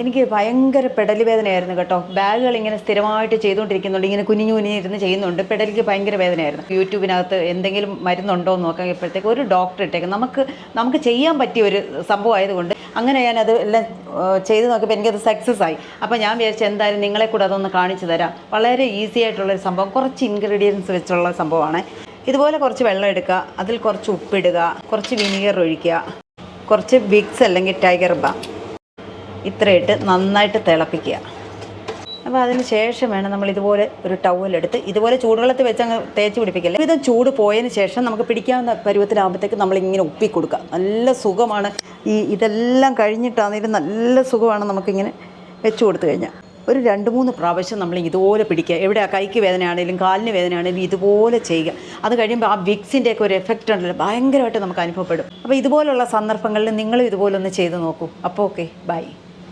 എനിക്ക് ഭയങ്കര പെടൽ വേദനയായിരുന്നു കേട്ടോ. ബാഗുകൾ ഇങ്ങനെ സ്ഥിരമായിട്ട് ചെയ്തുകൊണ്ടിരിക്കുന്നുണ്ട്. ഇങ്ങനെ കുനിഞ്ഞു കുനിഞ്ഞിരുന്ന് ചെയ്യുന്നുണ്ട്. പെടലിക്ക് ഭയങ്കര വേദനയായിരുന്നു. യൂട്യൂബിനകത്ത് എന്തെങ്കിലും മരുന്നുണ്ടോ എന്ന് നോക്കാൻ ഇപ്പോഴത്തേക്ക് ഒരു ഡോക്ടർ ഇട്ടേക്ക് നമുക്ക് നമുക്ക് ചെയ്യാൻ പറ്റിയ ഒരു സംഭവം ആയതുകൊണ്ട് അങ്ങനെ ഞാനത് എല്ലാം ചെയ്ത് നോക്കിയപ്പോൾ എനിക്കത് സക്സസ് ആയി. അപ്പോൾ ഞാൻ വിചാരിച്ചു എന്തായാലും നിങ്ങളെ കൂടെ അതൊന്ന് കാണിച്ചു തരാം. വളരെ ഈസി ആയിട്ടുള്ളൊരു സംഭവം. കുറച്ച് ഇൻഗ്രീഡിയൻസ് വെച്ചുള്ള സംഭവമാണ്. ഇതുപോലെ കുറച്ച് വെള്ളം എടുക്കുക. അതിൽ കുറച്ച് ഉപ്പിടുക. കുറച്ച് വിനീഗർ ഒഴിക്കുക. കുറച്ച് വിക്സ് അല്ലെങ്കിൽ ടൈഗർ ബാ. ഇത്രയിട്ട് നന്നായിട്ട് തിളപ്പിക്കുക. അപ്പോൾ അതിന് ശേഷം വേണം നമ്മൾ ഇതുപോലെ ഒരു ടവലെടുത്ത് ഇതുപോലെ ചൂടുവെള്ളത്തിൽ വെച്ച് അങ്ങ് തേച്ച് പിടിപ്പിക്കില്ല? ഇത് ചൂട് പോയതിന് ശേഷം നമുക്ക് പിടിക്കാവുന്ന പരുവത്തിലാകുമ്പോഴത്തേക്ക് നമ്മളിങ്ങനെ ഉപ്പി കൊടുക്കുക നല്ല സുഖമാണ്. ഈ ഇതെല്ലാം കഴിഞ്ഞിട്ടാണെങ്കിലും നല്ല സുഖമാണ് നമുക്കിങ്ങനെ വെച്ച് കൊടുത്തു കഴിഞ്ഞാൽ. ഒരു രണ്ട് മൂന്ന് പ്രാവശ്യം നമ്മൾ ഇതുപോലെ പിടിക്കുക. എവിടെ ആ കൈക്ക് വേദനയാണെങ്കിലും കാലിന് വേദനയാണെങ്കിലും ഇതുപോലെ ചെയ്യുക. അത് കഴിയുമ്പോൾ ആ വിക്സിന്റെ ഒക്കെ ഒരു എഫക്റ്റ് ഉണ്ടല്ലോ. ഭയങ്കരമായിട്ട് നമുക്ക് അനുഭവപ്പെടും. അപ്പോൾ ഇതുപോലുള്ള സന്ദർഭങ്ങളിൽ നിങ്ങളും ഇതുപോലൊന്ന് ചെയ്ത് നോക്കൂ. അപ്പോൾ ഓക്കെ ബൈ